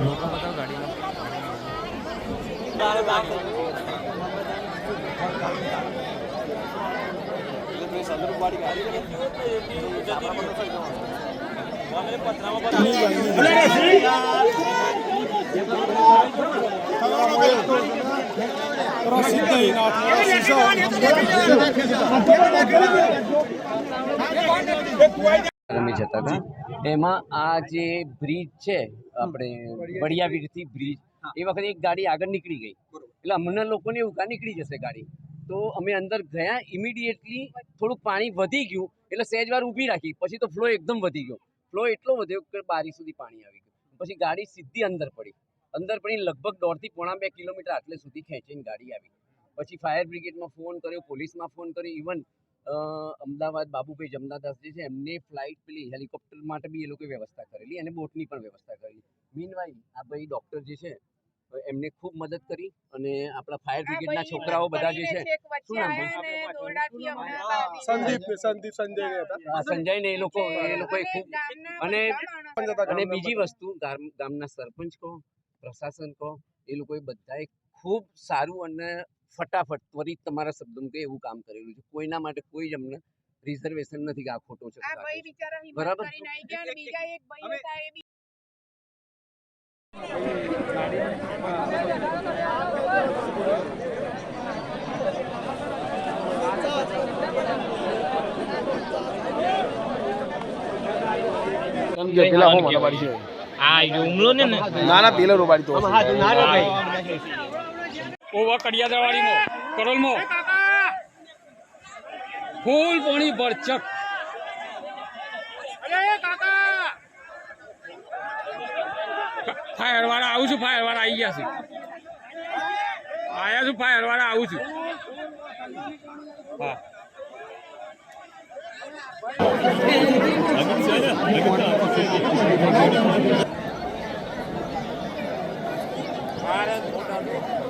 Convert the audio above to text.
Vamos lá, vamos lá. રમી જતા હતા. એમાં આ જે બ્રિજ છે આપણે વડિયાવીરથી બ્રિજ એ વખતે એક ગાડી આગળ નીકળી ગઈ. એટલે અમને લોકોને એવું કા નીકળી જશે ગાડી. તો અમે અંદર ગયા ઇમિડિયેટલી થોડુંક પાણી વધી ગયું એટલે સહેજ વાર ઊભી રાખી. પછી તો ફ્લો એકદમ વધી ગયો. ફ્લો એટલો વધ્યો કે બારી સુધી પાણી આવી ગયું. પછી ગાડી સીધી અંદર પડી. અંદર પડી લગભગ દોઢથી પોણા બે કિલોમીટર આટલે સુધી ખેંચીને ગાડી આવી પછી ફાયર બ્રિગેડમાં ફોન કર્યો પોલીસમાં ફોન કર્યો ઇવન અમદાવાદ બાબુભાઈ જમનાદાસ જે છે એમને ફ્લાઇટ પેલી હેલિકોપ્ટર માટે બી એ લોકોએ વ્યવસ્થા કરેલી અને બોટની પણ વ્યવસ્થા કરેલી. મીનવાઇલ આ ભાઈ ડૉક્ટર જે છે એમને ખૂબ મદદ કરી અને આપણા ફાયર બ્રિગેડના છોકરાઓ બધા જે છે શું નામ ભાઈ? સંદીપ સંદીપ સંજય ને સંજય ને એ લોકો એ લોકોએ ખૂબ અને અને બીજી વસ્તુ ગામના સરપંચ કહો પ્રશાસન કહો એ લોકોએ બધાએ ખૂબ સારું અને ફટાફટ ત્વરિત તમારા શબ્દોમાં કે એવું કામ કરેલું છે. કોઈના માટે કોઈ જ અમને રિઝર્વેશન નથી કે આ ખોટો છે ભાઈ બરાબર. ભાઈ આ હુમલો ને ને? પેલા રોબાડી તો ના કડિયાદરવાડી મો કરોલ મો ફૂલ પાણી ભરચક ફાયર વાળા આવું છું ફાયર વાળા આવી ગયા છે. આયા છું ફાયર વાળા આવું છું. હા. બેટા